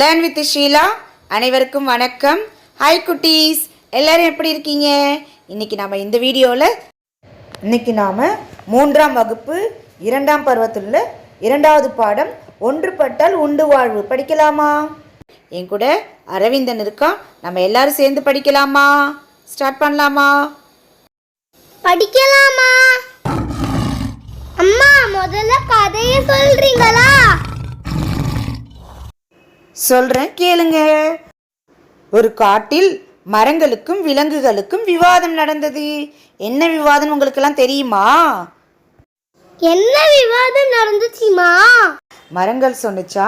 Learn with Sheila அனைவருக்கும் வணக்கம். Hi குட்டீஸ். எல்லாரும் எப்படி இருக்கீங்க? இன்னைக்கு நாம இந்த வீடியோவில் இன்னைக்கு நாம் மூன்றாம் வகுப்பு இரண்டாம் பருவத்தில் இரண்டாவது பாடம் ஒன்றுபட்டால் உண்டு வாழ்வு. படிக்கலாமா? என் கூட அரவிந்தன் இருக்கான் நம்ம எல்லாரும் சேர்ந்து படிக்கலாமா? ஸ்டார்ட் பண்ணலாமா? படிக்கலாமா? அம்மா முதல்ல கதையை சொல்றீங்களா? சொல்கிறேன் கேளுங்க. ஒரு காட்டில் மரங்களுக்கும் விலங்குகளுக்கும் விவாதம் நடந்தது. என்ன விவாதம் உங்களுக்கெல்லாம் தெரியுமா? என்ன விவாதம் நடந்துச்சுமா? மரங்கள் சொன்னுச்சா?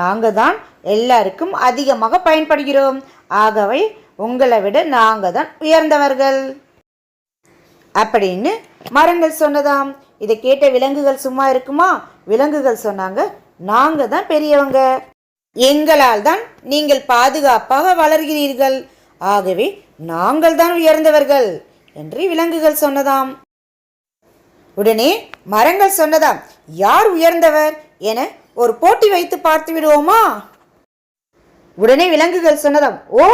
நாங்கள் தான் எல்லாருக்கும் அதிகமாக பயன்படுகிறோம். ஆகவே உங்களை விட நாங்கள் தான் உயர்ந்தவர்கள். அப்படின்னு மரங்கள் சொன்னதாம். இதை கேட்ட விலங்குகள் சும்மா இருக்குமா? விலங்குகள் சொன்னாங்க. நாங்கள் தான் பெரியவங்க. எங்களால் தான் நீங்கள் பாதுகாப்பாக வளர்கிறீர்கள். ஆகவே நாங்கள் தான் உயர்ந்தவர்கள் என்று விலங்குகள் சொன்னதாம். உடனே மரங்கள் சொன்னதாம் யார் உயர்ந்தவர்? என ஒரு போட்டி வைத்து பார்த்து விடுவோமா? உடனே விலங்குகள் சொன்னதாம் ஓ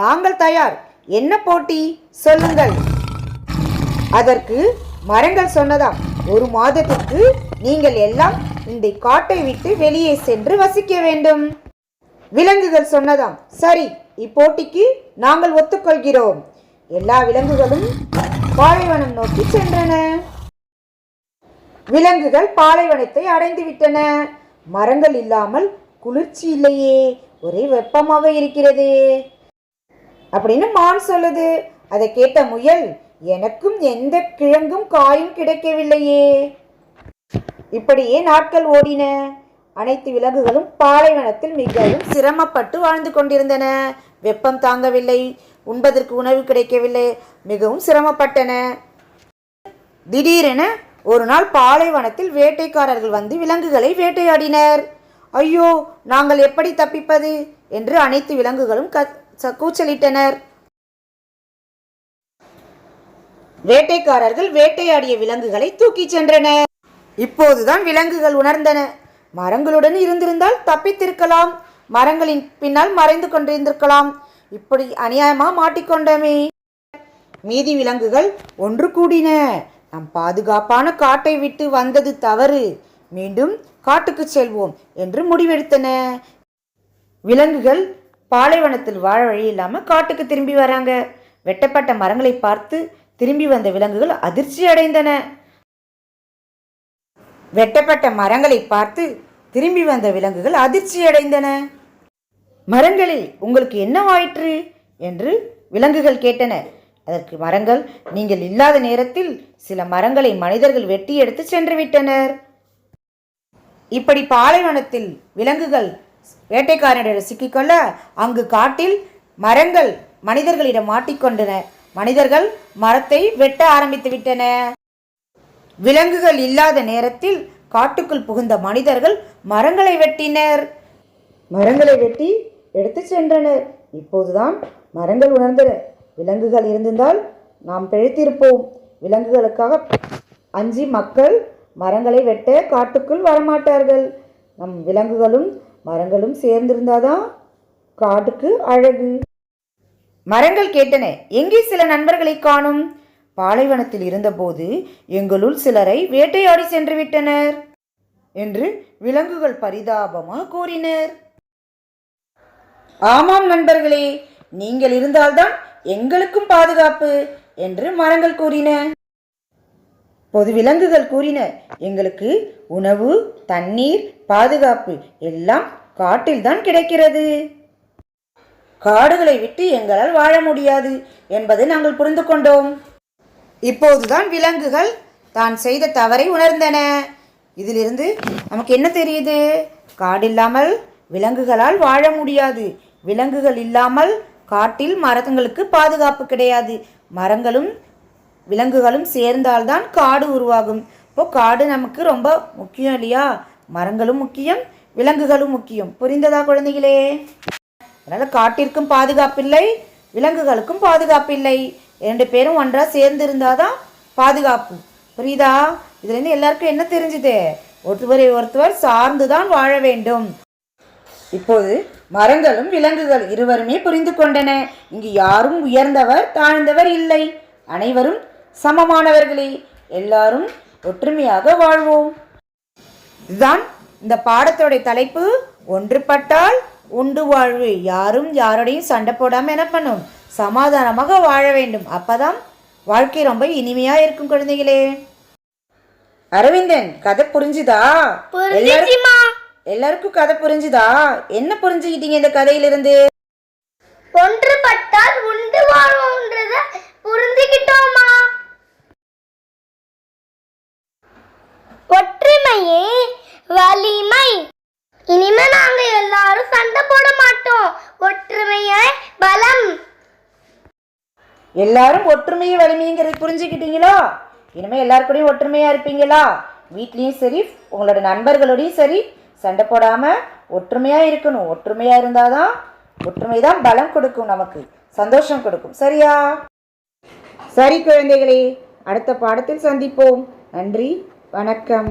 நாங்கள் தயார். என்ன போட்டி? சொல்லுங்கள். அதற்கு மரங்கள் சொன்னதாம் ஒரு மாதத்திற்கு நீங்கள் எல்லாம் இந்த காட்டை விட்டு வெளியே சென்று வசிக்க வேண்டும். விலங்குகள் சொன்னதாம் சரி இப்போட்டிக்கு நாங்கள் ஒத்துக்கொள்கிறோம். எல்லா விலங்குகளும் பாலைவனம் நோக்கி சென்றன. விலங்குகள் பாலைவனத்தை அடைந்து விட்டன. மரங்கள் இல்லாமல் குளிர்ச்சி இல்லையே ஒரே வெப்பமாக இருக்கிறது. அப்படின்னு மான் சொல்லுது. அதை கேட்ட முயல் எனக்கும் எந்த கிழங்கும் காயும் கிடைக்கவில்லையே. இப்படியே நாட்கள் ஓடின. அனைத்து விலங்குகளும் பாலைவனத்தில் மிகவும் சிரமப்பட்டு வாழ்ந்து கொண்டிருந்தன. வெப்பம் தாங்கவில்லை. உண்பதற்கு உணவு கிடைக்கவில்லை. மிகவும் சிரமப்பட்டன. திடீரென ஒரு நாள் பாலைவனத்தில் வேட்டைக்காரர்கள் வந்து விலங்குகளை வேட்டையாடினர். ஐயோ நாங்கள் எப்படி தப்பிப்பது? என்று அனைத்து விலங்குகளும் க ச- கூச்சலிட்டனர். வேட்டைக்காரர்கள் வேட்டையாடிய விலங்குகளை தூக்கிச் சென்றனர். இப்போதுதான் விலங்குகள் உணர்ந்தன. மரங்களுடன் இருந்திருந்தால் தப்பித்திருக்கலாம். மரங்களின் பின்னால் மறைந்து கொண்டிருந்திருக்கலாம். இப்படி அநியாயமா மாட்டிக்கொண்டமே. மீதி விலங்குகள் ஒன்று கூடின. நம் பாதுகாப்பான காட்டை விட்டு வந்தது தவறு. மீண்டும் காட்டுக்கு செல்வோம் என்று முடிவெடுத்தன. விலங்குகள் பாலைவனத்தில் வாழ வழி இல்லாமல் காட்டுக்கு திரும்பி வராங்க. வெட்டப்பட்ட மரங்களை பார்த்து திரும்பி வந்த விலங்குகள் அதிர்ச்சி அடைந்தன. வெட்டப்பட்ட மரங்களை பார்த்து திரும்பி வந்த விலங்குகள் அதிர்ச்சியடைந்தன. மரங்களில் உங்களுக்கு என்னவாயிற்று என்று விலங்குகள் கேட்டன. அதற்கு மரங்கள் நீங்கள் இல்லாத நேரத்தில் சில மரங்களை மனிதர்கள் வெட்டி எடுத்து சென்று விட்டனர். இப்படி பாலைவனத்தில் விலங்குகள் வேட்டைக்காரனிடம் சிக்கிக்கொள்ள அங்கு காட்டில் மரங்கள் மனிதர்களிடம் மாட்டிக்கொண்டன. மனிதர்கள் மரத்தை வெட்ட ஆரம்பித்து விட்டன. விலங்குகள் இல்லாத நேரத்தில் காட்டுக்குள் புகுந்த மனிதர்கள் மரங்களை வெட்டினர். மரங்களை வெட்டி எடுத்து சென்றனர். இப்போதுதான் மரங்கள் உணர்ந்தன. விலங்குகள் இருந்திருந்தால் நாம் பிழைத்திருப்போம். விலங்குகளுக்காக அஞ்சி மக்கள் மரங்களை வெட்ட காட்டுக்குள் வரமாட்டார்கள். நம் விலங்குகளும் மரங்களும் சேர்ந்திருந்தாதான் காட்டுக்கு அழகு. மரங்கள் கேட்டன. எங்கே சில நண்பர்களை காணும்? பாலைவனத்தில் இருந்தபோது எங்களுள் சிலரை வேட்டையாடி சென்று விட்டனர் என்று விலங்குகள் பரிதாபமாக கூறினர். ஆமாம் நண்பர்களே நீங்கள் இருந்தால்தான் எங்களுக்கும் பாதுகாப்பு என்று மரங்கள் கூறின. பொது விலங்குகள் கூறின எங்களுக்கு உணவு தண்ணீர் பாதுகாப்பு எல்லாம் காட்டில்தான் கிடைக்கிறது. காடுகளை விட்டு எங்களால் வாழ முடியாது என்பதை நாங்கள் புரிந்து கொண்டோம். இப்போதுதான் விலங்குகள் தான் செய்த தவறை உணர்ந்தன. இதிலிருந்து நமக்கு என்ன தெரியுது? காடில்லாமல் விலங்குகளால் வாழ முடியாது. விலங்குகள் இல்லாமல் காட்டில் மரங்களுக்கு பாதுகாப்பு கிடையாது. மரங்களும் விலங்குகளும் சேர்ந்தால்தான் காடு உருவாகும். இப்போ காடு நமக்கு ரொம்ப முக்கியம் இல்லையா? மரங்களும் முக்கியம் விலங்குகளும் முக்கியம். புரிந்ததா குழந்தைகளே? அதனால் காட்டிற்கும் பாதுகாப்பில்லை விலங்குகளுக்கும் பாதுகாப்பில்லை. ரெண்டு பேரும் ஒன்றாக சேர்ந்து இருந்தாதான் பாதுகாப்பு. புரியுதா? இதுலேருந்து எல்லாருக்கும் என்ன தெரிஞ்சுது? ஒருத்தவரை ஒருத்தவர் சார்ந்து தான் வாழ வேண்டும். இப்போது மரங்களும் விலங்குகள் இருவருமே புரிந்து கொண்டன. இங்கு யாரும் உயர்ந்தவர் தாழ்ந்தவர் இல்லை. அனைவரும் சமமானவர்களே. எல்லாரும் ஒற்றுமையாக வாழ்வோம். இதுதான் இந்த பாடத்தோட தலைப்பு. ஒன்றுபட்டால் உண்டு வாழ்வு. யாரும் யாரோடையும் சண்டை போடாமல் என்ன பண்ணும்? சமாதானமாக வாழ வேண்டும். அப்பதான் வாழ்க்கை ரொம்ப இனிமையா இருக்கும் குழந்தைகளே. அரவிந்தன் கதை புரிஞ்சுதா? எல்லாருக்கும் கதை புரிஞ்சுதா? என்ன புரிஞ்சுக்கிட்டீங்க இந்த கதையிலிருந்து? ஒன்றுபட்டால் உண்டு வாழ்வோன்றத புரிஞ்சுக்கிட்டோமா? ஒற்றுமையே வலிமை. இனிமே நாங்க எல்லாரும் சண்டை போட மாட்டோம். ஒற்றுமையே பலம். எல்லாரும் ஒற்றுமையை வலிமைங்கிறது புரிஞ்சுக்கிட்டீங்களா? இனிமேல் எல்லாருக்கூடையும் ஒற்றுமையாக இருப்பீங்களா? வீட்லேயும் சரி உங்களோட நண்பர்களோடையும் சரி சண்டை போடாமல் ஒற்றுமையாக இருக்கணும். ஒற்றுமையாக இருந்தால் தான் ஒற்றுமை தான் பலம் கொடுக்கும் நமக்கு. சந்தோஷம் கொடுக்கும். சரியா? சரி குழந்தைகளே அடுத்த பாடத்தில் சந்திப்போம். நன்றி வணக்கம்.